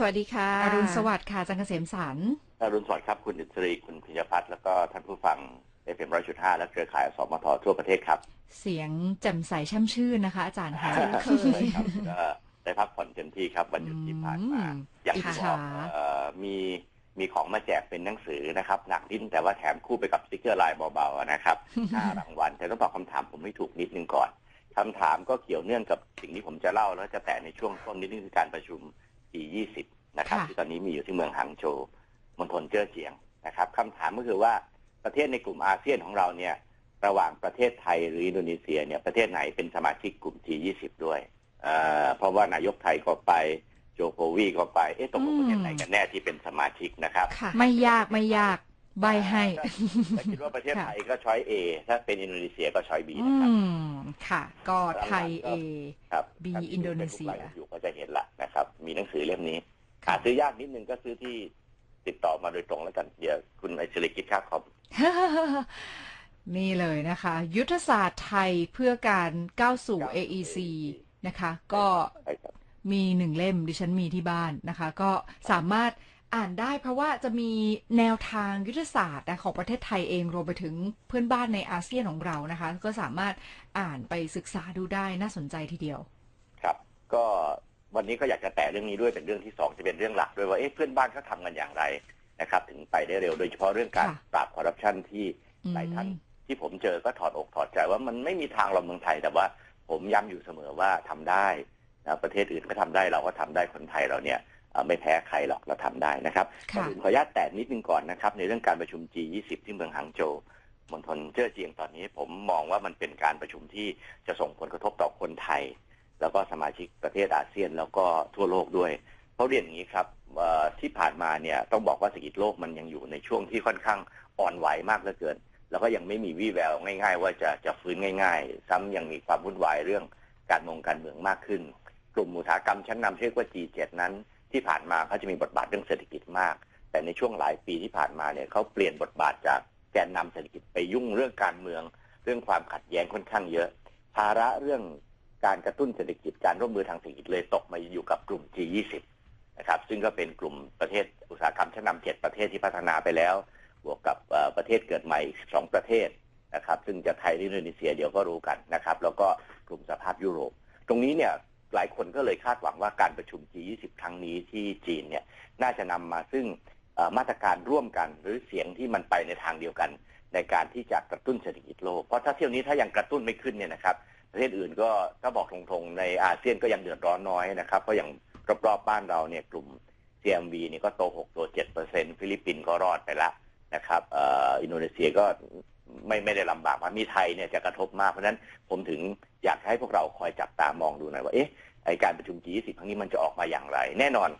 สวัสดีค่ะอรุณสวัสดิ์ค่ะอาจังเกษมสันต์อรุณสวัสดิ์ครับ คุณอิสรีคุณพิยพัฒน์แล้วก็ท่านผู้ฟังเอฟเอ็มร้อยจุดห้าและเครือข่ายอสมททั่วประเทศครับ เสียงแจ่มใสช่ำชื่นนะคะ อาจารย์ค่ะเคยครับก็ได้พักผ่อนเต็มที่ครับวันหยุดที่ผ่านมาอืมอย่างที่อิจบฉาอกเอ่อมีมีของมาแจกเป็นหนังสือนะครับหนักดิ้นแต่ว่าแถมคู่ไปกับสติ๊กเกอร์ลายเบาๆนะครับห้ารางวัลแต่ต้องตอบคำถามผมให้ถูกนิดนึงก่อนคำถามก็เกี่ยวเนื่องกับสิ่งที่ผมจะเล่าแล้วจะแตะในช่วงต้นนิดนึงคือการประชุม G20 นะครับค่ะ ที่ตอนนี้มีอยู่ที่เมืองหางโจวมณฑลเจ้อเจียงนะครับคำถามก็คือว่าประเทศในกลุ่มอาเซียนของเราเนี่ยระหว่างประเทศไทยหรืออินโดนีเซียเนี่ยประเทศไหนเป็นสมาชิกกลุ่ม G20 ด้วยเอ่อเพราะว่านายกไทยก็ไปโจโควีก็ไปเอ๊ะตกลงประเทศไหนกันแน่ที่เป็นสมาชิกนะครับ ค่ะ ไม่ยากไม่ยาก ใบให้ถ้าคิดว่าประเทศค่ะไทยก็ช้อย A ถ้าเป็นอินโดนีเซียก็ช้อย B อืนะครับมค่ะ ก็ไทยเอครับ B ท่าที่อินโดนีเซียดู Facebook Live อยู่ก็จะเห็นละนะครับ มีหนังสือเล่มนี้หาซื้อยากนิดนึงก็ซื้อที่ติดต่อมาโดยตรงแล้วกัน เดี๋ยวคุณไอซิลิกิจครับขอบนี่เลยนะคะ ยุทธศาสตร์ไทยเพื่อการก้าวสู่ AEC นะคะ ก็ใช่ครับมีหนึ่งเล่มดิฉันมีที่บ้านนะคะ ก็สามารถ อ่านได้เพราะว่าจะมีแนวทางยุทธศาสตร์นะของประเทศไทยเองรวมไปถึงเพื่อนบ้านในอาเซียนของเรานะคะ ก็สามารถอ่านไปศึกษาดูได้น่าสนใจทีเดียว ครับ ก็วันนี้ก็อยากจะแตะเรื่องนี้ด้วยเป็นเรื่องที่สองจะเป็นเรื่องหลักด้วยว่าเอ๊ะเพื่อนบ้านเขาทำกันอย่างไรนะครับ ถึงไปได้เร็วโดยเฉพาะเรื่องการค่ะปราบคอร์รัปชันที่อืมหลายท่านที่ผมเจอก็ถอดอกถอดใจว่ามันไม่มีทางเราเมืองไทยแต่ว่า ผมย้ำอยู่เสมอว่าทำได้นะประเทศอื่นก็ทำได้เราก็ทำได้คนไทยเราเนี่ยเอ่อ ไม่แพ้ใครหรอกเราทำได้นะครับค่ะขออนุญาตแตะนิดนึงก่อนนะครับ ในเรื่องการประชุม G20 ที่เมืองหางโจวมณฑลเจ้อเจียงตอนนี้ ผมมองว่ามันเป็นการประชุมที่จะส่งผลกระทบต่อคนไทย แล้วก็สมาชิกประเทศอาเซียนแล้วก็ทั่วโลกด้วย เพราะเรียนอย่างนี้ครับเอ่อที่ผ่านมาเนี่ยต้องบอกว่าเศรษฐกิจโลกมันยังอยู่ในช่วงที่ค่อนข้างอ่อนไหวมากเหลือเกิน แล้วก็ยังไม่มีวี่แววง่าย ๆ ว่าจะจะฟื้นง่าย ๆ ซ้ำยังมีความวุ่นวายเรื่องการมงการเมืองมากขึ้น กลุ่มอุตสาหกรรมชั้นนำเรียกว่า G7 นั้น ที่ผ่านมาเขาจะมีบทบาทเรื่องเศรษฐกิจมาก แต่ในช่วงหลายปีที่ผ่านมาเนี่ยเขาเปลี่ยนบทบาทจากแกนนำเศรษฐกิจไปยุ่งเรื่องการเมือง เรื่องความขัดแย้งค่อนข้างเยอะ ภาระเรื่องการกระตุ้นเศรษฐกิจการร่วมมือทางเศรษฐกิจเลยตกมาอยู่กับกลุ่ม G20 นะครับซึ่งก็เป็นกลุ่มประเทศอุตสาหกรรมชั้นนำเจ็ดประเทศที่พัฒนาไปแล้ว บวกกับประเทศเกิดใหม่อีกสองประเทศนะครับ ซึ่งจะไทยหรืออินโดนีเซียเดี๋ยวก็รู้กันนะครับ แล้วก็กลุ่มสภาพยุโรป ตรงนี้เนี่ย หลายคนก็เลยคาดหวังว่าการประชุม G20 ครั้งนี้ที่จีนเนี่ยน่าจะนำมาซึ่งมาตรการร่วมกันหรือเสียงที่มันไปในทางเดียวกัน ในการที่จะกระตุ้นเศรษฐกิจโลก เพราะถ้าเที่ยวนี้ถ้ายังกระตุ้นไม่ขึ้นเนี่ยนะครับประเทศอื่นก็ถ้าบอกตรงๆในอาเซียนก็ยังเดือดร้อนน้อยนะครับ เพราะอย่างรอบๆบ้านเราเนี่ยกลุ่ม CMV นี่ก็โต 6 ตัว 7เปอร์เซ็นฟิลิปปินส์ก็รอดไปละนะครับอ่ออินโดนีเซียก็ไม่ไม่ได้ลำบากมามีไทยเนี่ยจะกระทบมากเพราะฉะนั้นผมถึง อยากให้พวกเราคอยจับตามองดูหน่อยว่าเอ๊ะไอการประชุม G20 ครั้งนี้มันจะออกมาอย่างไร แน่นอน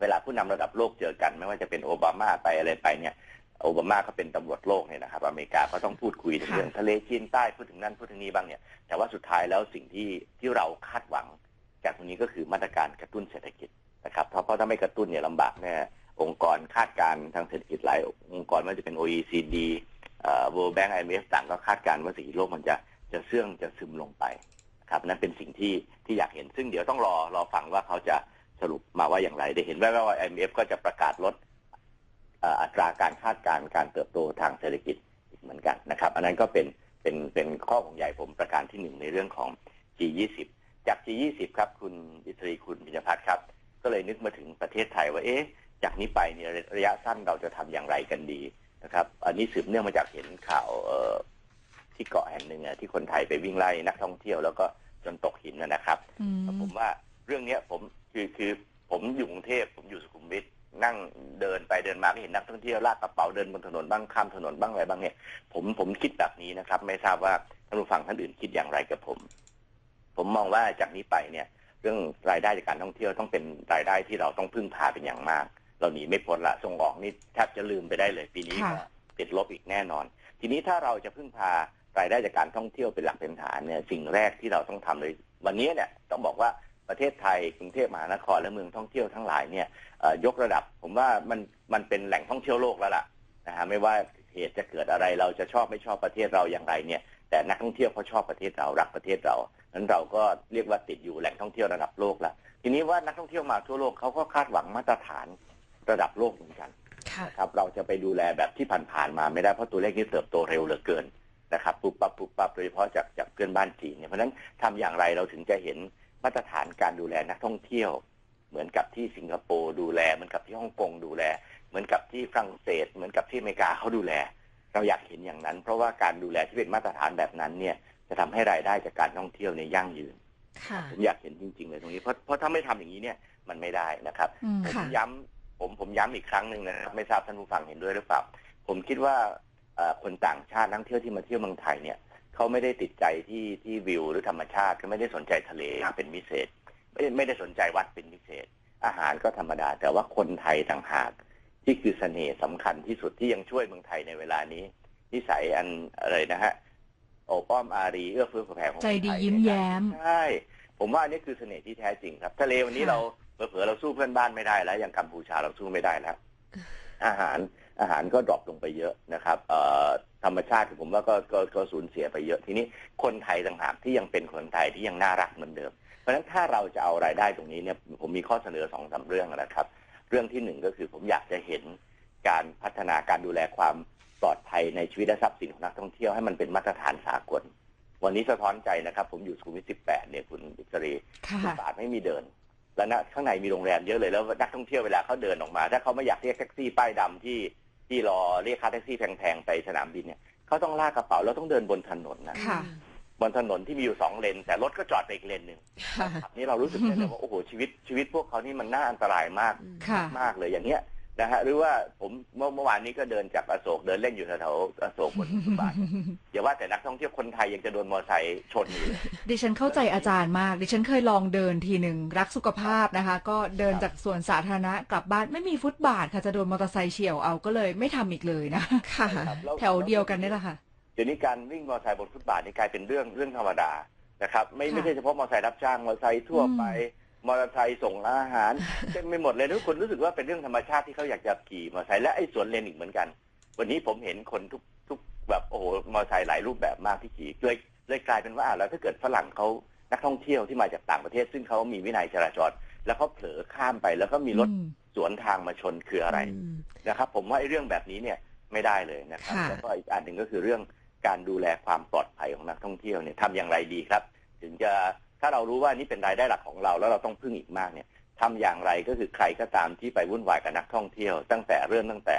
เวลาผู้นำระดับโลกเจอกัน ไม่ว่าจะเป็นโอบามาไปอะไรไปเนี่ยโอบามาก็เป็นตำรวจโลกเนี่ยนะครับ อเมริกาก็ต้องพูดคุยถึงค่ะเรื่องทะเลจีนใต้พูดถึงนั่นพูดถึงนี้บ้างเนี่ย แต่ว่าสุดท้ายแล้วสิ่งที่ที่เราคาดหวัง จากตรงนี้ก็คือมาตรการกระตุ้นเศรษฐกิจนะครับเพราะเพราะถ้าไม่กระตุ้นเนี่ยลำบากแน่องค์กรคาดการณ์ทางเศรษฐกิจหลายองค์กรไม่ว่าจะเป็น OECD เอ่อ World Bank IMF ต่างก็คาดการณ์ว่าเศรษฐกิจโลกมันจะ จะเสื่องจะซึมลงไปครับนั่นเป็นสิ่งที่ที่อยากเห็นซึ่งเดี๋ยวต้องรอรอฟังว่าเขาจะสรุปมาว่าอย่างไร ได้เห็นแว่วๆว่า IMF ก็จะประกาศลดอัตราการคาดการณ์การเติบโตทางเศรษฐกิจอีกเหมือนกันนะครับ อันนั้นก็เป็นเป็นเป็นข้อของใหญ่ผมประการที่หนึ่งในเรื่องของ G20 จาก G20 ครับคุณอิสรีคุณพิญพัฒน์ครับ ก็เลยนึกมาถึงประเทศไทยว่าเอ๊ะจากนี้ไปเนี่ยระยะสั้นเราจะทำอย่างไรกันดีนะครับ อันนี้สืบเนื่องมาจากเห็นข่าวเที่เกาะแห่งหนึ่งอะที่คนไทยไปวิ่งไล่นักท่องเที่ยวแล้วก็จนตกหินนะนะครับอืมผมว่าเรื่องเนี้ยผมคือคือผมอยู่กรุงเทพผมอยู่สุขุมวิทนั่งเดินไปเดินมาก็เห็นนักท่องเที่ยวลากกระเป๋าเดินบนถนนบ้างข้ามถนนบ้างอะไรบ้างเนี่ยผมผมคิดแบบนี้นะครับ ไม่ทราบว่าท่านผู้ฟังท่านอื่นคิดอย่างไรกับผม ผมมองว่าจากนี้ไปเนี่ย เรื่องรายได้จากการท่องเที่ยวต้องเป็นรายได้ที่เราต้องพึ่งพาเป็นอย่างมาก เราหนีไม่พ้นละส่งออกนี่แทบจะลืมไปได้เลย ปีนี้ค่ะก็ติดลบอีกแน่นอน ทีนี้ถ้าเราจะพึ่งพา รายได้จากการท่องเที่ยวเป็นหลักเป็นฐานเนี่ยสิ่งแรกที่เราต้องทำเลย วันนี้เนี่ยต้องบอกว่าประเทศไทยกรุงเทพมหานครและเมืองท่องเที่ยวทั้งหลายเนี่ยเอ่อยกระดับ ผมว่ามันมันเป็นแหล่งท่องเที่ยวโลกแล้วล่ะนะฮะไม่ว่าเหตุจะเกิดอะไรเราจะชอบไม่ชอบประเทศเราอย่างไรเนี่ย แต่นักท่องเที่ยวเขาชอบประเทศเรารักประเทศเรานั้นเราก็เรียกว่าติดอยู่แหล่งท่องเที่ยวระดับโลกละทีนี้ว่านักท่องเที่ยวมาทั่วโลกเขาก็คาดหวังมาตรฐานระดับโลกเหมือนกันค่ะนะครับเราจะไปดูแลแบบที่ผ่านๆมาไม่ได้เพราะตัวเลขนี้เติบโตเร็วเหลือเกิน นะครับปุบปับปุบปับโดยเฉพาะจากจากเพื่อนบ้านจีนเนี่ยเพราะฉะนั้นทำอย่างไรเราถึงจะเห็นมาตรฐานการดูแลนักท่องเที่ยว เหมือนกับที่สิงคโปร์ดูแลเหมือนกับที่ฮ่องกงดูแล เหมือนกับที่ฝรั่งเศส เหมือนกับที่อเมริกาเขาดูแล เราอยากเห็นอย่างนั้น เพราะว่าการดูแลที่เป็นมาตรฐานแบบนั้นเนี่ยจะทำให้รายได้จากการท่องเที่ยวเนี่ยยั่งยืนค่ะผมอยากเห็นจริง ๆ เลยตรงนี้เพราะเพราะถ้าไม่ทำอย่างนี้เนี่ยมันไม่ได้นะครับอืมผมค่ะย้ำผมผมย้ำอีกครั้งหนึ่งนะครับไม่ทราบท่านผู้ฟังเห็นด้วยหรือเปล่าผมคิดว่าเอ่อ คนต่างชาตินักท่องเที่ยวที่มาเที่ยวเมืองไทยเนี่ยเขาไม่ได้ติดใจที่ที่วิวหรือธรรมชาติก็ไม่ได้สนใจทะเลเป็นพิเศษ ไม่ไม่ได้สนใจวัดเป็นพิเศษ อาหารก็ธรรมดา แต่ว่าคนไทยต่างหาก ที่คือเสน่ห์สำคัญที่สุดที่ยังช่วยเมืองไทยในเวลานี้นิสัยอันอะไรนะฮะโอป้อมอารีเอื้อเฟื้อเผื่อแผ่ของคนใจไทยดียิ้มแย้มใช่ผมว่าอันนี้คือเสน่ห์ที่แท้จริงครับ ทะเลวันนี้ค่ะเราเผลอๆเราสู้เพื่อนบ้านไม่ได้แล้ว อย่างกัมพูชาเราสู้ไม่ได้แล้ว อาหาร อาหารก็ดรอปลงไปเยอะนะครับธรรมชาติผมว่าก็ก็ก็สูญเสียไปเยอะทีนี้คนไทยต่างหากที่ยังเป็นคนไทยที่ยังน่ารักเหมือนเดิม เพราะฉะนั้นถ้าเราจะเอารายได้ตรงนี้เนี่ยผมมีข้อเสนอสองสามเรื่องนะครับ เรื่องที่หนึ่งก็คือผมอยากจะเห็นการพัฒนาการดูแลความปลอดภัยในชีวิตและทรัพย์สินของนักท่องเที่ยวให้มันเป็นมาตรฐานสากล วันนี้สะท้อนใจนะครับ ผมอยู่สุขุมวิท 18 เนี่ยคุณอิสรีฟุตบาทไม่มีเดินแล้วนะข้างในมีโรงแรมเยอะเลยแล้วนักท่องเที่ยวเวลาเขาเดินออกมา ถ้าเขาไม่อยากเรียกแท็กซี่ป้ายดำที่ ที่รอเรียกค่าแท็กซี่แพงๆไปสนามบินเนี่ยเขาต้องลากกระเป๋าแล้วต้องเดินบนถนนนะค่ะบนถนนที่มีอยู่สองเลน แต่รถก็จอดไปอีกเลนหนึ่งค่ะครับนี่เรารู้สึกได้เลยว่าโอ้โหชีวิตชีวิตพวกเขานี่มันน่าอันตรายมากค่ะมากเลยอย่างเงี้ย นะฮะหรือว่าผมเมื่อเมื่อวานนี้ก็เดินจากอโศกเดินเล่นอยู่แถวๆอโศกบนฟุตบาทอย่าว่าแต่นักท่องเที่ยวคนไทยยังจะโดนมอเตอร์ไซค์ชนอยู่เลย ดิฉันเข้าใจอาจารย์มาก ดิฉันเคยลองเดินทีหนึ่งรักสุขภาพนะคะ ก็เดินจากสวนสาธารณะกลับบ้านไม่มีฟุตบาทค่ะจะโดนมอเตอร์ไซค์เฉี่ยวเอาก็เลยไม่ทำอีกเลยนะค่ะ ครับแล้แถวเดียวกันนี่แหละค่ะ เดี๋ยวนี้การวิ่งมอเตอร์ไซค์บนฟุตบาทนี่กลายเป็นเรื่องเรื่องธรรมดานะครับ ไม่ค่ะไม่ใช่เฉพาะมอเตอร์ไซค์รับจ้างมอเตอร์ไซค์ทั่วไป มอเตอร์ไซค์ส่งอาหารเต็มไปหมดเลยทุกคนรู้สึกว่าเป็นเรื่องธรรมชาติที่เขาอยากจะขี่มอเตอร์ไซค์และไอ้สวนเลนอีกเหมือนกัน วันนี้ผมเห็นคนทุกทุกแบบโอ้โหมอเตอร์ไซค์หลายรูปแบบมากที่ขี่เลยเลยกลายเป็นว่าอะแล้วถ้าเกิดฝรั่งเขานักท่องเที่ยวที่มาจากต่างประเทศ ซึ่งเขามีวินัยจราจรแล้วเขาเผลอข้ามไปแล้วก็มีรถอืมสวนทางมาชนคืออะไรมนะครับ ผมว่าไอ้เรื่องแบบนี้เนี่ยไม่ได้เลยนะครับค่ะแล้วก็อีกอันหนึ่งก็คือเรื่องการดูแลความปลอดภัยของนักท่องเที่ยวเนี่ยทำอย่างไรดีครับ ถึงจะ ถ้าเรารู้ว่านี่เป็นรายได้หลักของเรา แล้วเราต้องพึ่งอีกมากเนี่ยทำอย่างไรก็คือใครก็ตามที่ไปวุ่นวายกับนักท่องเที่ยว ตั้งแต่เริ่มตั้งแต่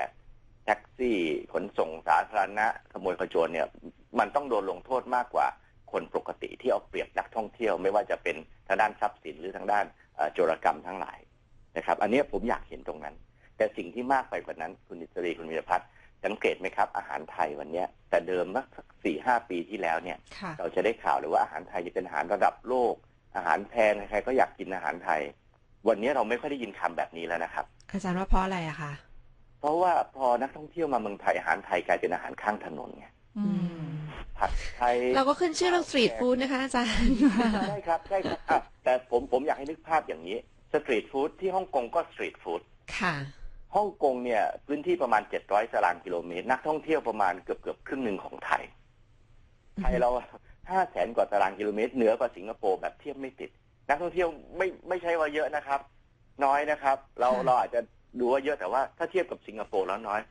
แท็กซี่ขนส่งสาธารณะขโมยขจรเนี่ย มันต้องโดนลงโทษมากกว่าคนปกติที่เอาเปรียบนักท่องเที่ยว ไม่ว่าจะเป็นทางด้านทรัพย์สินหรือทางด้านโจรกรรมทั้งหลายนะครับ อันนี้ผมอยากเห็นตรงนั้น แต่สิ่งที่มากไปกว่านั้นคุณนิสรีคุณวิรพัฒน์ สังเกตไหมครับ อาหารไทยวันเนี้ยแต่เดิมเมื่อสี่ห้าปีที่แล้วเนี่ยค่ะเราจะได้ข่าวเลยว่าอาหารไทยจะเป็นอาหารระดับโลก อาหารแพงใครๆก็อยากกินอาหารไทย วันนี้เราไม่ค่อยได้ยินคำแบบนี้แล้วนะครับ อาจารย์ว่าเพราะอะไรอะคะเพราะว่าพอนักท่องเที่ยวมาเมืองไทยอาหารไทยกลายเป็นอาหารข้างถนนไงอืมผัดไทยเราก็ขึ้นชื่อเรื่องสตรีทฟู้ดนะคะอาจารย์ใช่ครับใช่ครับอะแต่ผมผมอยากให้นึกภาพอย่างนี้สตรีทฟู้ดที่ฮ่องกงก็สตรีทฟู้ดค่ะ ฮ่องกงเนี่ยพื้นที่ประมาณ700ตารางกิโลเมตร นักท่องเที่ยวประมาณเกือบเกือบครึ่งหนึ่งของไทย ไทยเรา5แสนกว่าตารางกิโลเมตรเหนือกว่าสิงคโปร์แบบเทียบไม่ติด นักท่องเที่ยวไม่ไม่ใช่ว่าเยอะนะครับ น้อยนะครับ เราค่ะเราอาจจะดูว่าเยอะแต่ว่าถ้าเทียบกับสิงคโปร์แล้วน้อย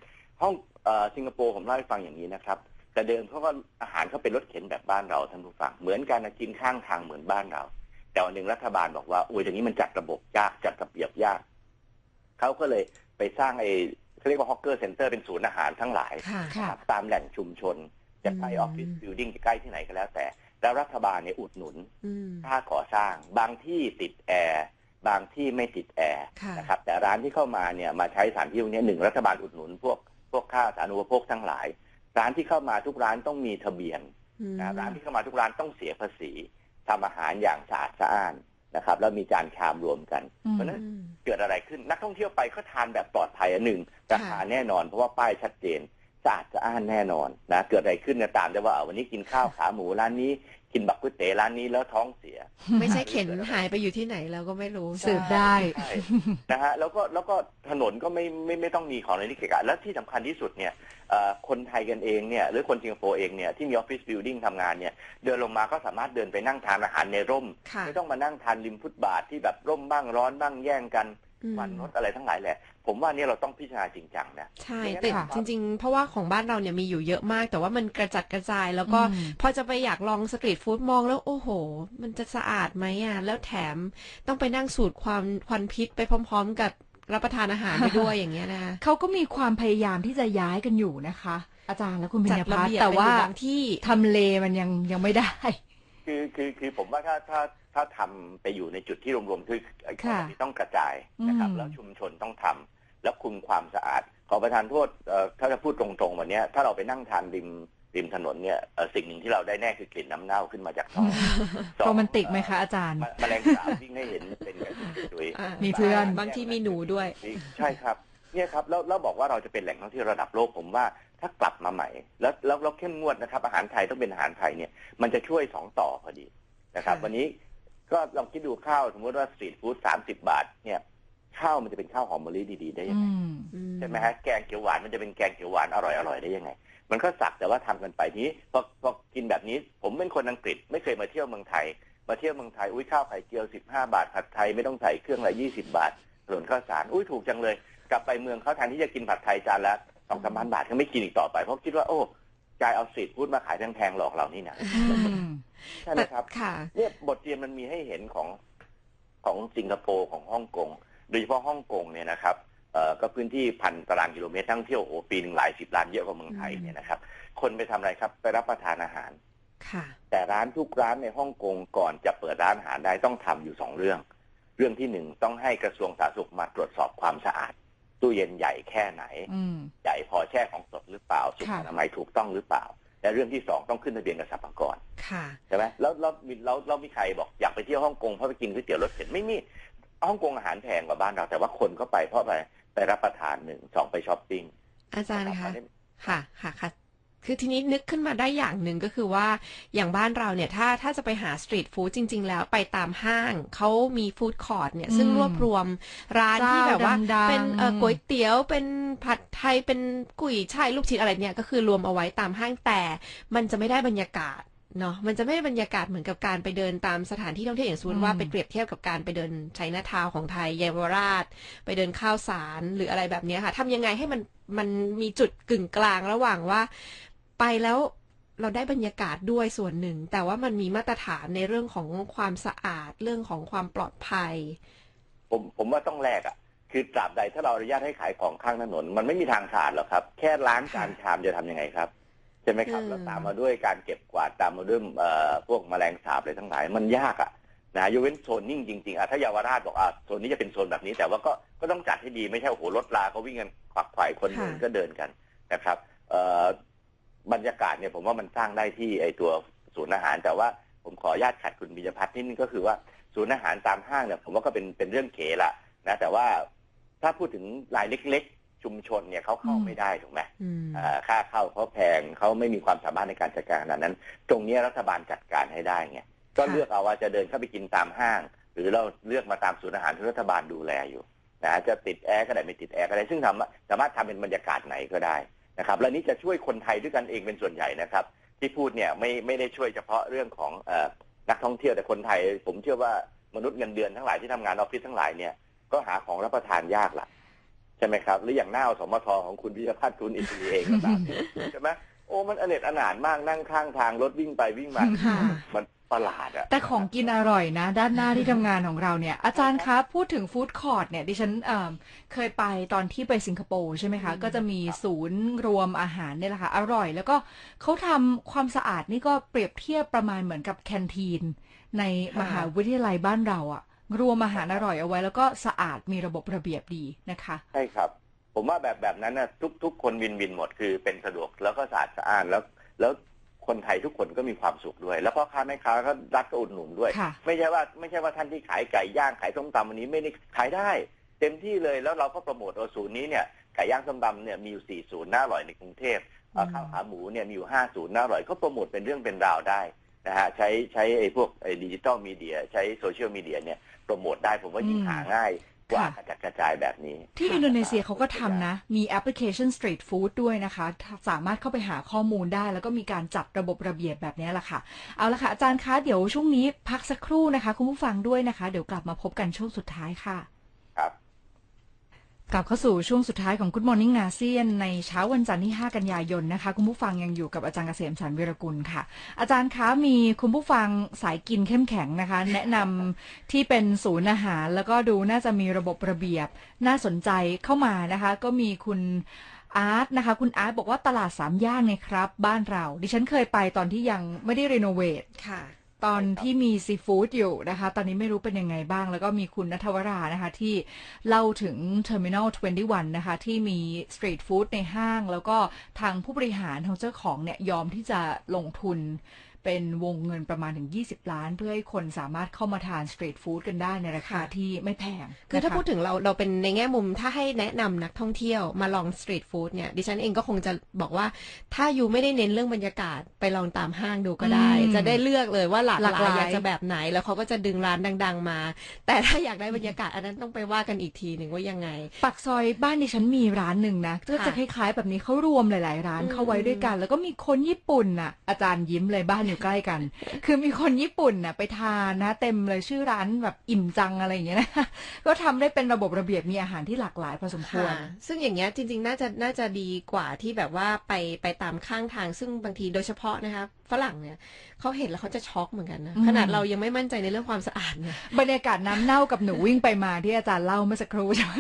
ห้องเอ่อสิงคโปร์ผมเล่าให้ฟังอย่างนี้นะครับ แต่เดิมเขาก็อาหารเขาเป็นรถเข็นแบบบ้านเราท่านผู้ฟังเหมือนกันนะกินข้างทางเหมือนบ้านเรา แต่วันหนึ่งรัฐบาลบอกว่าอุ้ยอย่างนี้มันจัดระบบยากจัดระเบียบยากเขาก็เลย ไปสร้างไอ้เขาเรียกว่าฮอกเกอร์เซ็นเตอร์เป็นศูนย์อาหารทั้งหลายค่ะค่ะตามแหล่งชุมชน จะใกล้อือมอฟฟิศบิลดิ้งจะใกล้ที่ไหนก็แล้วแต่ แล้วรัฐบาลเนี่ยอุดหนุนอืม ค่าก่อสร้าง บางที่ติดแอร์บางที่ไม่ติดแอร์ค่ะ นะครับแต่ร้านที่เข้ามาเนี่ยมาใช้สถานที่พวกนี้หนึ่งรัฐบาลอุดหนุนพวกพวกค่าสาธารณูปโภคทั้งหลาย ร้านที่เข้ามาทุกร้านต้องมีทะเบียน อืม นะร้านที่เข้ามาทุกร้านต้องเสียภาษีทำอาหารอย่างสะอาดสะอ้าน นะครับแล้วมีจานชามรวมกันอืมเพราะฉะนั้นอืมเกิดอะไรขึ้นนักท่องเที่ยวไปก็ทานแบบปลอดภัยอันหนึ่งราคาค่ะแน่นอนเพราะว่าป้ายชัดเจน สะอาดสะอ้านแน่นอนนะเกิดอะไรขึ้นเนี่ยตามได้ว่าเอาวันนี้กินข้าวขาหมูร้านนี้กินบักก๋วยเตี๋ยวร้านนี้แล้วท้องเสีย ไม่ใช่เข็นหายไปอยู่ที่ไหนเราก็ไม่รู้สืบได้ใช่นะฮะแล้วก็แล้วก็ถนนก็ไม่ไม่ไม่ต้องมีของในนิเกะกะและที่สำคัญที่สุดเนี่ยเอ่อคนไทยกันเองเนี่ยหรือคนสิงคโปร์เองเนี่ยที่มีออฟฟิศบิลดิ่งทำงานเนี่ยเดินลงมาก็สามารถเดินไปนั่งทานอาหารในร่มค่ะไม่ต้องมานั่งทานริมฟุตบาทที่แบบร่มบ้างร้อนบ้างแย่งกันอืมวันรถอะไรทั้งหลายแหละ ผมว่าเนี่ยเราต้องพิจารณาจริงจังนะใช่ไม่งั้นแต่ค่ะจริง ๆ เพราะว่าของบ้านเราเนี่ยมีอยู่เยอะมาก แต่ว่ามันกระจัดกระจาย แล้วก็อืมพอจะไปอยากลองสตรีทฟู้ดมองแล้วโอ้โห มันจะสะอาดไหมอะแล้วแถมต้องไปนั่งสูดความควันพิษไปพร้อม ๆ กับรับประทานอาหารไปด้วยอย่างเงี้ยนะคะเขาก็มีความพยายามที่จะย้ายกันอยู่นะคะ อาจารย์และคุณพิญจัดญาระพัฒน์เบียบแต่กันอว่ายู่บางที่ทำเลมันยังยังไม่ได้ คือคือคือผมว่าถ้าถ้าถ้าทำไปอยู่ในจุดที่รวมๆคือไอ้ค่ะที่ต้องกระจายนะครับอืมแล้วชุมชนต้องทำ แล้วคุมความสะอาด ขอประทานโทษเอ่อถ้าจะพูดตรงๆวันเนี้ยถ้าเราไปนั่งทานริมริมถนนเนี่ยเอ่อสิ่งหนึ่งที่เราได้แน่คือกลิ่นน้ำเน่าขึ้นมาจากท้องสองโรแมนติกไหมคะอาจารย์แมลงสาบวิ่งให้เห็นเป็นกระจุยกระจุยอ่ามีเพื่อนบางที่มีหนูด้วย ใช่ครับเนี่ยครับแล้วแล้วบอกว่าเราจะเป็นแหล่งท่องเที่ยวระดับโลกผมว่าถ้ากลับมาใหม่แล้วแล้วเราเข้มงวดนะครับ อาหารไทยต้องเป็นอาหารไทยเนี่ยมันจะช่วยสองต่อพอดีนะครับค่ะวันนี้ก็ลองคิดดูข้าวสมมติว่าสตรีทฟู้ดสามสิบาทเนี่ย ข้าวมันจะเป็นข้าวหอมมะลิดีๆได้ยังอืไงมอืใช่ไหมฮะแกงเขียวหวานมันจะเป็นแกงเขียวหวานอร่อยๆได้ยังไง มันก็สักแต่ว่าทำกันไปทีนี้พอพอกินแบบนี้ ผมเป็นคนอังกฤษไม่เคยมาเที่ยวเมืองไทย มาเที่ยวเมืองไทยอุ้ยข้าวไข่เจียวสิบห้าบาทผัดไทยไม่ต้องใส่เครื่องละยี่สิบาทถนนข้าวสารอุ้ยถูกจังเลย กลับไปเมืองเขาแทนที่จะกินผัดไทยจานละสองสามพันบาทก็ไม่กินอีกต่อไปเพราะคิดว่าโอ้กายเอาสตรีทฟู้ดมาขายแพงๆหลอกเรานี่นะอืมใช่ไหมครับค่ะเนี่ยบทเรียนมันมีให้เห็นของของสิงคโปร์ของฮ่องกง โดยเฉพาะฮ่องกงเนี่ยนะครับเอ่อก็พื้นที่พันตารางกิโลเมตรทั้งเที่ยวโอ้โหปีหนึ่งหลายสิบล้านเยอะกว่าเมืองไทยเนี่ยนะครับ คนไปทำอะไรครับไปรับประทานอาหารค่ะแต่ร้านทุกร้านในฮ่องกงก่อนจะเปิดร้านอาหารได้ต้องทำอยู่สองเรื่อง เรื่องที่หนึ่งต้องให้กระทรวงสาธารณสุขมาตรวจสอบความสะอาด ตู้เย็นใหญ่แค่ไหนอืมใหญ่พอแช่ของสดหรือเปล่า สุขค่ะอนามัยถูกต้องหรือเปล่า และเรื่องที่สองต้องขึ้นทะเบียนกับสรรพากรค่ะใช่ไหมแล้วแล้วมีเราเรามีใครบอกอยากไปเที่ยวฮ่องกงเพราะไปกินก๋วยเตี๋ยวรสเผ็ดไม่มี ฮ่องกงอาหารแพงกว่าบ้านเรา แต่ว่าคนก็ไปเพราะอะไรไปรับประทานหนึ่งสองไปช้อปปิ้งอาจารย์นะคะอันนี้ค่ะค่ะค่ะคือทีนี้นึกขึ้นมาได้อย่างหนึ่งก็คือว่าอย่างบ้านเราเนี่ยถ้าถ้าจะไปหาสตรีทฟู้ดจริง ๆ แล้วไปตามห้างเขามีฟู้ดคอร์ทเนี่ยซึ่งอืมรวบรวมร้านที่แบบว่าเจ้าดังๆเป็นเอ่อก๋วยเตี๋ยวเป็นผัดไทยเป็นกุ๋ยช่ายลูกชิ้นอะไรเนี่ยก็คือรวมเอาไว้ตามห้างแต่มันจะไม่ได้บรรยากาศ เนาะมันจะไม่ได้บรรยากาศเหมือนกับการไปเดินตามสถานที่ท่องเที่ยวอย่างสมมติว่าอืมไปเปรียบเทียบกับการไปเดินไชน่าทาวน์ของไทยเยาวราช ไปเดินข้าวสารหรืออะไรแบบเนี้ยค่ะทำยังไงให้มันมันมีจุดกึ่งกลางระหว่างว่า ไปแล้วเราได้บรรยากาศด้วยส่วนหนึ่ง แต่ว่ามันมีมาตรฐานในเรื่องของความสะอาดเรื่องของความปลอดภัย ผมผมว่าต้องแลกอะ คือตราบใดถ้าเราอนุญาตให้ขายของข้างถนน มันไม่มีทางขาดหรอกครับ แค่ล้างจานค่ะชามจะทำยังไงครับ ใช่ไหมครับอืมแล้วตามมาด้วยการเก็บกวาดตามมาด้วยเอ่อพวกแมลงสาบอะไรทั้งหลายมันยากอะนะยกเว้นโซนนิ่งจริงๆอะถ้าเยาวราชบอกอะโซนนี้จะเป็นโซนแบบนี้แต่ว่าก็ก็ต้องจัดให้ดีไม่ใช่โอ้โหรถลาก็วิ่งกันขวักไขว่คนเดินค่ะก็เดินกันนะครับเอ่อบรรยากาศเนี่ยผมว่ามันสร้างได้ที่ไอตัวศูนย์อาหาร แต่ว่าผมขออนุญาตขัดคุณบิยพัฒน์นิดนึงก็คือว่าศูนย์อาหารตามห้างเนี่ยผมว่าก็เป็นเป็นเรื่องเก๋ละนะแต่ว่าถ้าพูดถึงรายเล็กๆ ชุมชนเนี่ยเขาเข้าอืมไม่ได้ถูกไหมอืมอ่าค่าเข้าเขาแพงเขาไม่มีความสามารถในการจัดการขนาดนั้น ตรงเนี้ยรัฐบาลจัดการให้ได้ไงก็ค่ะเลือกเอาว่าจะเดินเข้าไปกินตามห้าง หรือเราเลือกมาตามศูนย์อาหารที่รัฐบาลดูแลอยู่นะจะติดแอร์ก็ได้ไม่ติดแอร์ก็ได้ซึ่งทำสามารถทำเป็นบรรยากาศไหนก็ได้นะครับ และนี้จะช่วยคนไทยด้วยกันเองเป็นส่วนใหญ่นะครับ ที่พูดเนี่ยไม่ไม่ได้ช่วยเฉพาะเรื่องของเอ่อนักท่องเที่ยวแต่คนไทย ผมเชื่อว่ามนุษย์เงินเดือนทั้งหลายที่ทำงานออฟฟิศทั้งหลายเนี่ยก็หาของรับประทานยากล่ะ ใช่ไหมครับ หรืออย่างหน้าอสมทของคุณพิชพัฒน์ทุนอินทรีเองก็ตามใช่ไหมโอ้มันอเนจอนาถมากนั่งข้างทางรถวิ่งไปวิ่งมาค่ะมันประหลาดอะแต่ของกินอร่อยนะ ด้านหน้าที่ทำงานของเราเนี่ย อาจารย์คะพูดถึงฟู้ดคอร์ทเนี่ยดิฉันเอ่อเคยไปตอนที่ไปสิงคโปร์ใช่ไหมคะอืมก็จะมีศูนย์รวมอาหารเนี่ยแหละค่ะอร่อย แล้วก็เขาทำความสะอาดนี่ก็เปรียบเทียบประมาณเหมือนกับแคนทีน ในมหาวิทยาลัยบ้านเราอะ รวมอาหารอร่อยเอาไว้ แล้วก็สะอาดมีระบบระเบียบดีนะคะ ใช่ครับ ผมว่าแบบแบบนั้นนะทุกทุกคนวินวินหมดคือเป็นสะดวกแล้วก็สะอาดสะอ้านแล้ว แล้วคนไทยทุกคนก็มีความสุขด้วย แล้วพ่อค้าแม่ค้าก็รัฐก็อุดหนุนด้วยค่ะไม่ใช่ว่าไม่ใช่ว่าท่านที่ขายไก่ย่างขายส้มตำวันนี้ไม่ได้ขายได้ เต็มที่เลยแล้วเราก็โปรโมทโอาศูนย์นี้เนี่ยไก่ย่างส้มตำเนี่ยมีอยู่40น่าอร่อยในกรุงเทพเอ่ออืมข้าวขาหมูเนี่ยมีอยู่50น่าอร่อยก็โปรโมทเป็นเรื่องเป็นราวได้ นะฮะใช้ใช้ไอ้พวกไอ้ดิจิตอลมีเดียใช้โซเชียลมีเดียเนี่ยโปรโมทได้ผมว่ายิ่งหาง่ายกว่ากระจัดกระจายแบบนี้ ที่อินโดนีเซียเขาก็ทำนะ มีแอปพลิเคชัน Street Food ด้วยนะคะ สามารถเข้าไปหาข้อมูลได้ แล้วก็มีการจัดระบบระเบียบแบบนี้แหละค่ะ เอาละค่ะ อาจารย์คะ เดี๋ยวช่วงนี้พักสักครู่นะคะ คุณผู้ฟังด้วยนะคะ เดี๋ยวกลับมาพบกันช่วงสุดท้ายค่ะครับ กลับเข้าสู่ช่วงสุดท้ายของ Good Morning อาเซียนในเช้าวันจันทร์ที่ 5 กันยายนนะคะ คุณผู้ฟังยังอยู่กับอาจารย์เกษมสันวีรกุลค่ะ อาจารย์คะมีคุณผู้ฟังสายกินเข้มแข็งนะคะ แนะนำที่เป็นศูนย์อาหาร แล้วก็ดูน่าจะมีระบบระเบียบน่าสนใจเข้ามานะคะ ก็มีคุณอาร์ตนะคะ คุณอาร์ตบอกว่าตลาดสามย่านไงครับ บ้านเรา ดิฉันเคยไปตอนที่ยังไม่ได้รีโนเวทค่ะ ตอนที่มีซีฟู้ดอยู่นะคะ ตอนนี้ไม่รู้เป็นยังไงบ้าง แล้วก็มีคุณนัทวรานะคะ ที่เล่าถึง Terminal 21 นะคะ ที่มีสตรีทฟู้ดในห้าง แล้วก็ทางผู้บริหารทางเจ้าของเนี่ยยอมที่จะลงทุน เป็นวงเงินประมาณถึง 20 ล้าน เพื่อให้คนสามารถเข้ามาทานสตรีทฟู้ดกันได้ในราคาค่ะที่ไม่แพง คือถ้านะะพูดถึงเราเราเป็นในแง่มุมถ้าให้แนะนำนักท่องเที่ยวมาลองสตรีทฟู้ดเนี่ยดิฉันเองก็คงจะบอกว่า ถ้าอยู่ไม่ได้เน้นเรื่องบรรยากาศไปลองตามห้างดูก็ได้อืมจะได้เลือกเลยว่าหลากหหลากหลายลายอยากจะแบบไหนแล้วเขาก็จะดึงร้านดัง ๆ มา แต่ถ้าอยากได้บรรยากาศอันนั้นต้องไปว่ากันอีกทีหนึ่งว่ายังไงปักซอยบ้านดิฉันมีร้านหนึ่งนะก็จะคค่ะล้ายๆ แบบนี้เขารวมหลาย ๆ ร้านอืมเข้าไว้ด้วยกัน แล้วก็มีคนญี่ปุ่นน่ะอาจารย์ยิ้มเลยบ้านอยู่ใกล้กัน คือมีคนญี่ปุ่นน่ะไปทานนะ เต็มเลยชื่อร้านแบบอิ่มจังอะไรอย่างเงี้ยนะก็ทำได้เป็นระบบระเบียบมีอาหารที่หลากหลายพอสมควรค่ะซึ่งอย่างเงี้ยจริง ๆ น่าจะน่าจะดีกว่าที่แบบว่าไปไปตามข้างทาง ซึ่งบางทีโดยเฉพาะนะคะฝรั่งเนี่ยเขาเห็นแล้วเขาจะช็อกเหมือนกันนะอืมขนาดเรายังไม่มั่นใจในเรื่องความสะอาดเนี่ยบรรยากาศน้ำเน่ากับหนูวิ่งไปมาที่อาจารย์เล่าเมื่อสักครู่ใช่ไหม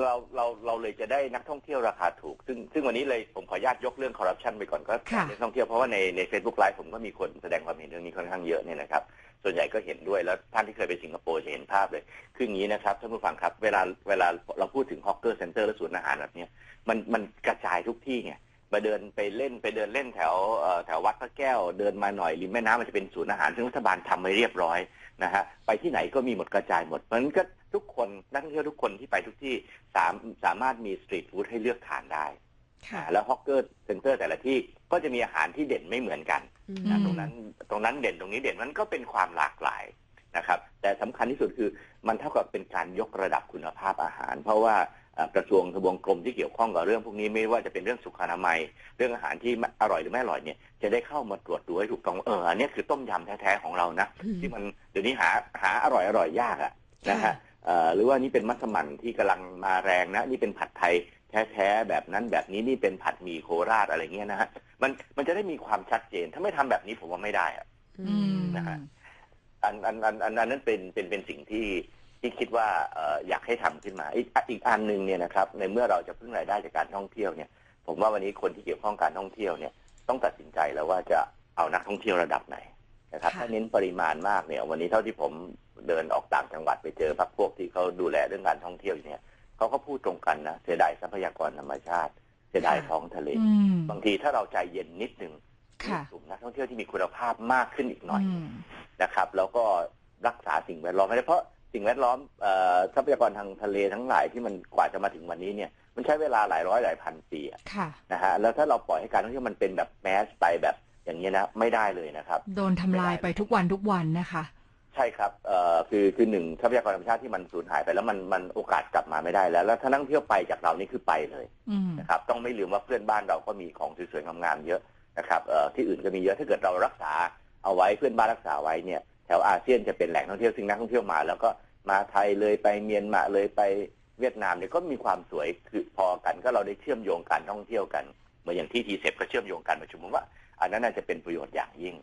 เราเราเราเลยจะได้นักท่องเที่ยวราคาถูก ซึ่งซึ่งวันนี้เลยผมขออนุญาตยกเรื่องคอร์รัปชันไปก่อนก็ค่ะ เรื่องท่องเที่ยวเพราะว่าในในเฟซบุ๊กไลฟ์ผมก็มีคนแสดงความเห็นเรื่องนี้ค่อนข้างเยอะเนี่ยนะครับ ส่วนใหญ่ก็เห็นด้วยแล้วท่านที่เคยไปสิงคโปร์จะเห็นภาพเลย คืออย่างนี้นะครับท่านผู้ฟังครับเวลาเวลาเราพูดถึงฮอกเกอร์เซ็นเตอร์และศูนย์อาหารแบบเนี้ยมันมันกระจายทุกที่ไง มาเดินไปเล่นไปเดินเล่นแถวเอ่อแถววัดพระแก้ว เดินมาหน่อยริมแม่น้ำมันจะเป็นศูนย์อาหารซึ่งรัฐบาลทำไว้เรียบร้อยนะฮะไปที่ไหนก็มีหมดกระจายหมดเพราะฉะนั้นก็ทุกคนนักท่องเที่ยวทุกคนที่ไปทุกที่สามสามารถมีสตรีทฟู้ดให้เลือกทานได้ค่ะแล้วฮอกเกอร์เซ็นเตอร์แต่ละที่ก็จะมีอาหารที่เด่นไม่เหมือนกันอืมนะอืมตรงนั้นตรงนั้นเด่นตรงนี้เด่นมันก็เป็นความหลากหลายนะครับ แต่สำคัญที่สุดคือมันเท่ากับเป็นการยกระดับคุณภาพอาหาร เพราะว่าเอ่อ กระทรวงทบวงกรมที่เกี่ยวข้องกับเรื่องพวกนี้ไม่ว่าจะเป็นเรื่องสุขอนามัย เรื่องอาหารที่อร่อยหรือไม่อร่อยเนี่ยจะได้เข้ามาตรวจดูให้ถูกต้องเอออันนี้คือต้มยำแท้ๆของเรานะอืมที่มันเดี๋ยวนี้หาหาอร่อยอร่อยยากอะนะฮะเอ่อหรือว่านี่เป็นมัสมั่นที่กำลังมาแรงนะนี่เป็นผัดไทยแท้ๆแบบนั้นแบบนี้นี่เป็นผัดหมี่โคราชอะไรเงี้ยนะฮะมันมันจะได้มีความชัดเจน ถ้าไม่ทำแบบนี้ผมว่าไม่ได้อะอืมนะฮะอันอันอันอันอันนั้นเป็นเป็นเป็นสิ่งที่ ที่คิดว่าเอ่ออยากให้ทำขึ้นมาอีกอีกอันหนึ่งเนี่ยนะครับในเมื่อเราจะพึ่งรายได้จากการท่องเที่ยวเนี่ย ผมว่าวันนี้คนที่เกี่ยวข้องการท่องเที่ยวเนี่ยต้องตัดสินใจแล้วว่าจะเอานักท่องเที่ยวระดับไหนนะครับค่ะถ้าเน้นปริมาณมากเนี่ยวันนี้เท่าที่ผมเดินออกต่างจังหวัดไปเจอพรรคพวกที่เขาดูแลเรื่องการท่องเที่ยวอยู่เนี่ยเขาก็พูดตรงกันนะเสียดายทรัพยากรธรรมชาติเสียดายท้องทะเลอืมบางทีถ้าเราใจเย็นนิดหนึ่งค่ะมีกลุ่มนักท่องเที่ยวที่มีคุณภาพมากขึ้นอีกหน่อยอืมนะครับ แล้วก็รักษาสิ่งแวดล้อมไม่ได้เพราะ สิ่งแวดล้อมเอ่อทรัพยากรทางทะเลทั้งหลายที่มันกว่าจะมาถึงวันนี้เนี่ยมันใช้เวลาหลายร้อยหลายพันปีอะค่ะนะฮะแล้วถ้าเราปล่อยให้การท่องเที่ยวมันเป็นแบบแมสไปแบบอย่างนี้ยนะไม่ได้เลยนะครับ โดนทำลายไปทุกวันทุกวันนะคะ ใช่ครับเอ่อคือคือหนึ่งทรัพยากรธรรมชาติที่มันสูญหายไปแล้วมันมันโอกาสกลับมาไม่ได้แล้ว แล้วถ้านักท่องเที่ยวไปจากเรานี่คือไปเลยอืมนะครับต้องไม่ลืมว่าเพื่อนบ้านเราก็มีของสวยๆงามๆเยอะนะครับเอ่อที่อื่นก็มีเยอะถ้าเกิดเรารักษาเอาไว้เพื่อนบ้านรักษาไว้เนี่ย แถวอาเซียนจะเป็นแหล่งท่องเที่ยวซึ่งนักท่องเที่ยวมา แล้วก็มาไทยเลยไปเมียนมาเลยไปเวียดนามเนี่ยก็มีความสวยคือพอกันก็เราได้เชื่อมโยงการท่องเที่ยวกันเหมือนอย่างที่ทีเซก็เชื่อมโยงการประชุมผมว่า อันนั้นน่าจะเป็นประโยชน์อย่างยิ่ง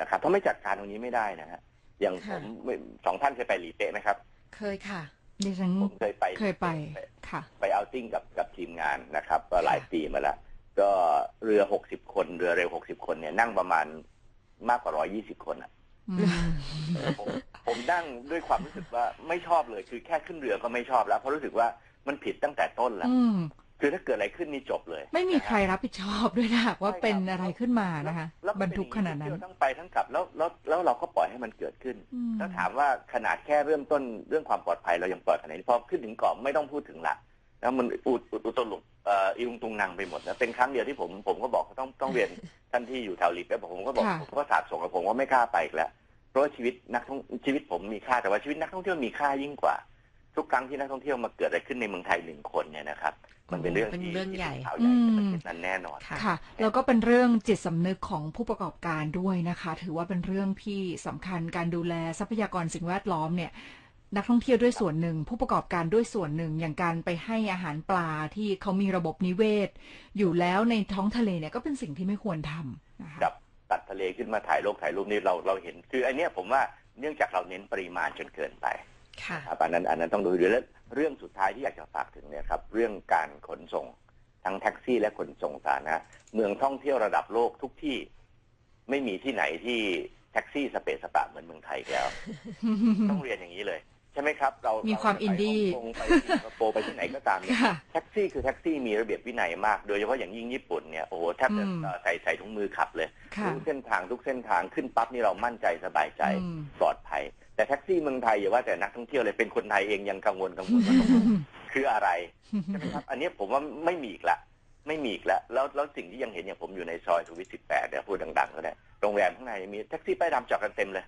นะครับถ้าไม่จัดการตรงนี้ไม่ได้นะฮะอย่างผมสองท่านเคยไปหลีเป๊ะไหมครับ เคยค่ะดิฉันผมเคยไปเคยไปค่ะ ไปเอาติ้งกับกับทีมงานนะครับก็หลายปีมาแล้วก็เรือหกสิบคนเรือเร็วหกสิบคนเนี่ยนั่งประมาณมากกว่าร้อยี่สิบคนอะอืม ผมผมนั่งด้วยความรู้สึกว่าไม่ชอบเลย คือแค่ขึ้นเรือก็ไม่ชอบแล้ว เพราะรู้สึกว่ามันผิดตั้งแต่ต้นแล้วอืมคือถ้าเกิดอะไรขึ้นนี่จบเลย ไม่มีนะใครรับผิดชอบด้วยนะหากว่าเป็นอะไรขึ้นมานะคะแล้วบรรทุกขนาดนั้นแล้วทั้งไปทั้งกลับแล้วแล้วแล้วเราก็ปล่อยให้มันเกิดขึ้นอืมแล้วถามว่าขนาดแค่เริ่มต้นเรื่องความปลอดภัยเรายังปลอดขนาดนี้พอขึ้นถึงเกาะไม่ต้องพูดถึงละ แล้วมันอุดอุดอุตลุกเอ่ออีลุงตุงนางไปหมดนะเป็นครั้งเดียวที่ผมผมก็บอกต้องต้องเรียนท่านที่อยู่แถวลิบแล้วผมก็บอกค่ะ ผมก็สาดส่งกับผมว่าไม่กล้าไปอีกแล้ว เพราะว่าชีวิตนักท่องชีวิตผมมีค่าแต่ว่าชีวิตนักท่องเที่ยวมีค่ายิ่งกว่า ทุกครั้งที่นักท่องเที่ยวมาเกิดอะไรขึ้นในเมืองไทยหนึ่งคนเนี่ยนะครับ มันเป็นเรื่องเป็นที่เรื่องใหญ่ที่เป็นข่าวใหญ่ในประเทศนั้นแน่นอน ค่ะ ค่ะ แล้วก็เป็นเรื่องจิตสำนึกของผู้ประกอบการด้วยนะคะ ถือว่าเป็นเรื่องที่สำคัญการดูแลทรัพยากรสิ่งแวดล้อมเนี่ย นักท่องเที่ยวด้วยส่วนหนึ่ง ผู้ประกอบการด้วยส่วนหนึ่ง อย่างการไปให้อาหารปลาที่เขามีระบบนิเวศ อยู่แล้วในท้องทะเลเนี่ยก็เป็นสิ่งที่ไม่ควรทำนะคะครับตัดทะเลขึ้นมาถ่ายรูปถ่ายรูปนี่เราเราเห็น คืออันเนี้ยผมว่าเนื่องจากเราเน้นปริมาณจนเกินไปค่ะครับอันนั้นอันนั้นต้องดูด้วยแล้วเรื่องสุดท้ายที่อยากจะฝากถึงเนี่ยครับเรื่องการขนส่งทั้งแท็กซี่และขนส่งสาธารณะเมืองท่องเที่ยวระดับโลกทุกที่ไม่มีที่ไหนที่แท็กซี่สเปซสปะเหมือนเมืองไทยอีกแล้ว ต้องเรียนอย่างนี้เลยใช่ไหมครับ เรามีความเรอินดี้ไปฮ่องกงไปสิงคโปร์ไปที่ไหนก็ตามเนี่ยค่ะแท็กซี่คือแท็กซี่มีระเบียบวินัยมากโดยเฉพาะอย่างยิ่งญี่ปุ่นเนี่ยโอ้โหแทบจะอืมเอ่อใส่ใส่ถุงมือขับเลยค่ะรู้เส้นทางทุกเส้นทางขึ้นปั๊บนี่เรามั่นใจสบายใจอืมปลอดภัย แต่แท็กซี่เมืองไทยอย่าว่าแต่นักท่องเที่ยวเลยเป็นคนไทยเองยังกังวลกังวลว่าคืออะไรใช่ไหมครับ อันนี้ผมว่าไม่มีอีกละไม่มีอีกละแล้วแล้วสิ่งที่ยังเห็นอย่างผมอยู่ในซอยทวิตสิบแปดเนี่ยพูดดังๆก็ได้โรงแรมข้างในมีแท็กซี่ป้ายดำจอดกันเต็มเลย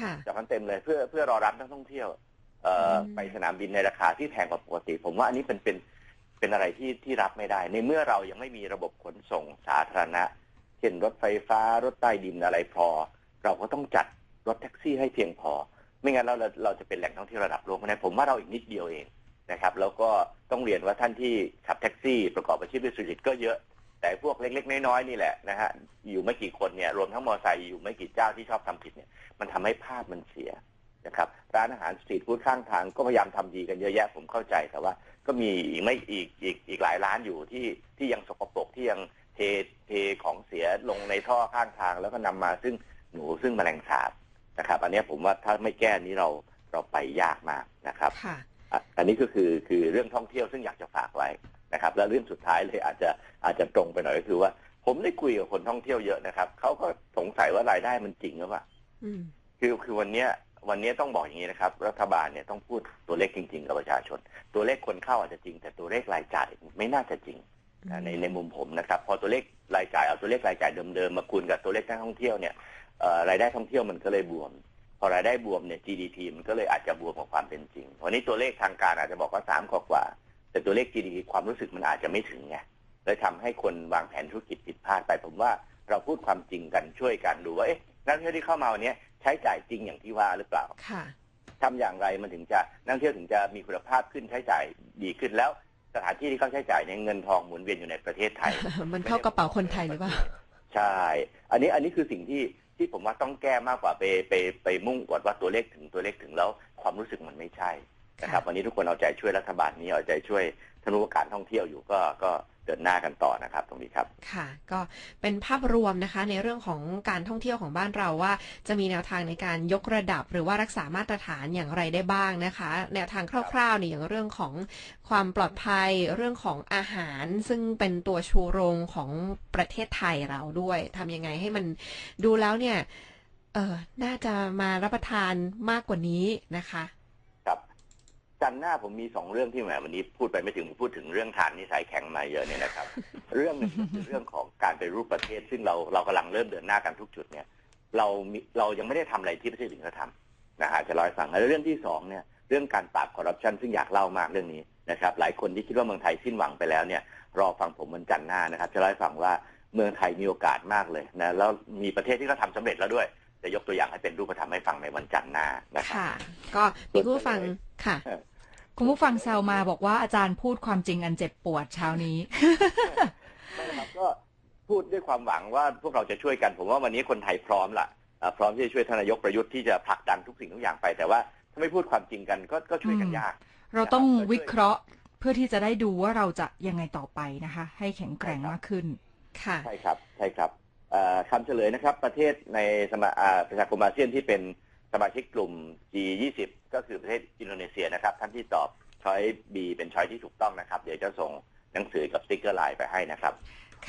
ค่ะจอดกันเต็มเลยเพื่อเพื่อรอรับนักท่องเที่ยวเอ่ออม ไปสนามบินในราคาที่แพงกว่าปกติ ผมว่าอันนี้เป็นเป็นเป็นอะไรที่ที่รับไม่ได้ ในเมื่อเรายังไม่มีระบบขนส่งสาธารณะ เช่นรถไฟฟ้ารถใต้ดินอะไรพอ เราก็ต้องจัดรถแท็กซี่ให้เพียงพอ ไม่งั้นเราเราเราจะเป็นแหล่งท่องเที่ยวระดับโลกไม่ได้ผมว่าเราอีกนิดเดียวเองนะครับ แล้วก็ต้องเรียนว่าท่านที่ขับแท็กซี่ ประกอบอาชีพด้วยสุจริตก็เยอะ แต่พวกเล็ก ๆ น้อยๆนี่แหละนะฮะอยู่ไม่กี่คนเนี่ยรวมทั้งมอเตอร์ไซค์อยู่ไม่กี่เจ้าที่ชอบทำผิดเนี่ยมันทำให้ภาพมันเสียนะครับ ร้านอาหารสตรีทฟู้ดข้างทางก็พยายามทำดีกันเยอะแยะผมเข้าใจแต่ว่า ก็มีอีกไม่อีกอีกอีกหลายร้านอยู่ที่ที่ยังสกปรกที่ยังเทเทของเสียลงในท่อข้างทาง แล้วก็นำมาซึ่งหนูซึ่งแมลงสาบนะครับ อันเนี้ยผมว่าถ้าไม่แก้นี้เราเราไปยากมากนะครับค่ะอะอันนี้ก็คือคือเรื่องท่องเที่ยวซึ่งอยากจะฝากไว้นะครับ แล้วเรื่องสุดท้ายเลยอาจจะอาจจะตรงไปหน่อยก็คือว่า ผมได้คุยกับคนท่องเที่ยวเยอะนะครับเขาก็สงสัยว่ารายได้มันจริงหรือเปล่าอืมคือคือวันเนี้ย วันเนี้ยต้องบอกอย่างนี้นะครับ รัฐบาลเนี่ยต้องพูดตัวเลขจริง ๆ กับประชาชน ตัวเลขคนเข้าอาจจะจริง แต่ตัวเลขรายจ่ายไม่น่าจะจริงนะในในมุมผมนะครับ พอตัวเลขรายจ่ายเอาตัวเลขรายจ่ายเดิมๆมาคูณกับตัวเลขนักท่องเที่ยวเนี่ยเอ่อรายได้ท่องเที่ยวมันก็เลยบวม พอรายได้บวมเนี่ย GDP มันก็เลยอาจจะบวมกว่าความเป็นจริงวันนี้ตัวเลขทางการอาจจะบอกว่าสามกว่าๆแต่ตัวเลข GDP ความรู้สึกมันอาจจะไม่ถึงไงเลยทำให้คนวางแผนธุรกิจผิดพลาดไปผมว่าเราพูดความจริงกันช่วยกันดูว่าเอ๊ะนักท่องเที่ยวที่เข้ามาวันนี้ ใช้จ่ายจริงอย่างที่ว่าหรือเปล่าค่ะทำอย่างไรมันถึงจะนักท่องเที่ยวถึงจะมีคุณภาพขึ้นใช้จ่ายดีขึ้นแล้ว สถานที่ที่เขาใช้จ่ายเนี่ยเงินทองหมุนเวียนอยู่ในประเทศไทย มันเข้ากระเป๋าคนไทยหรือเปล่าใช่ อันนี้อันนี้คือสิ่งที่ที่ผมว่าต้องแก้มากกว่าไปไปไปมุ่งกดว่าตัวเลขถึงตัวเลขถึงแล้วความรู้สึกมันไม่ใช่นะครับวันนี้ทุกคนเอาใจช่วยรัฐบาลนี้เอาใจช่วยธนุการท่องเที่ยวอยู่ก็ก็ เดินหน้ากันต่อนะครับ ตรงนี้ครับค่ะ ก็เป็นภาพรวมนะคะ ในเรื่องของการท่องเที่ยวของบ้านเราว่า จะมีแนวทางในการยกระดับ หรือว่ารักษามาตรฐานอย่างไรได้บ้างนะคะ แนวทางคร่าวๆเนี่ยอย่างเรื่องของความปลอดภัยเรื่องของอาหาร ซึ่งเป็นตัวชูโรงของประเทศไทยเราด้วยทำยังไงให้มันดูแล้วเนี่ยเออน่าจะมารับประทานมากกว่านี้นะคะ จันทร์หน้าผมมีสองเรื่องที่แหมวันนี้พูดไปไม่ถึงพูดถึงเรื่องฐานนิสัยแข็งมาเยอะเนี่ยนะครับ เรื่องหนึ่งก็คือเรื่องของการไปรูปประเทศ ซึ่งเราเรากำลังเริ่มเดินหน้ากันทุกจุดเนี่ย เรามีเรายังไม่ได้ทำอะไรที่ประเทศอื่นเขาทำนะฮะจะเล่าให้ฟังแล้วเรื่องที่สองเนี่ยเรื่องการปราบคอร์รัปชันซึ่งอยากเล่ามากเรื่องนี้นะครับ หลายคนที่คิดว่าเมืองไทยสิ้นหวังไปแล้วเนี่ย รอฟังผมวันจันทร์หน้านะครับ จะเล่าให้ฟังว่าเมืองไทยมีโอกาสมากเลยนะแล้วมีประเทศที่เขาทำสำเร็จแล้วด้วยจะยกตัวอย่างให้เป็นรูปธรรมให้ฟังในวันจันทร์หน้านะครับค่ะก็มีผู้ฟังค่ะ คุณผู้ฟังแซวมาบอกว่าอาจารย์พูดความจริงอันเจ็บปวดเช้านี้ไม่นะครับก็พูดด้วยความหวังว่าพวกเราจะช่วยกัน ผมว่าวันนี้คนไทยพร้อมละอ่าพร้อมที่จะช่วยทานนายกประยุทธ์ที่จะผลักดันทุกสิ่งทุกอย่างไป แต่ว่าถ้าไม่พูดความจริงกันก็ก็ช่วยกันอืมยาก เราต้องวิเคราะห์เพื่อที่จะได้ดูว่าเราจะยังไงต่อไปนะคะ ให้แข็งแกร่งมากขึ้นค่ะใช่ครับใช่ครับเอ่อคำเฉลยนะครับ ประเทศในสมาอ่าประชาคมอาเซียนที่เป็น สมาชิกกลุ่ม G20 ก็คือประเทศอินโดนีเซียนะครับ ท่านที่ตอบช้อย B เป็นช้อยที่ถูกต้องนะครับ เดี๋ยวจะส่งหนังสือกับสติ๊กเกอร์ไลน์ไปให้นะครับ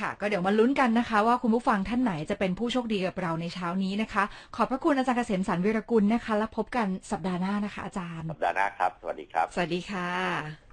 ค่ะ ก็เดี๋ยวมาลุ้นกันนะคะ ว่าคุณผู้ฟังท่านไหนจะเป็นผู้โชคดีกับเราในเช้านี้นะคะ ขอบพระคุณอาจารย์เกษมสันต์วิรกุลนะคะ แล้วพบกันสัปดาห์หน้านะคะ อาจารย์ สัปดาห์หน้าครับ สวัสดีครับ สวัสดีค่ะ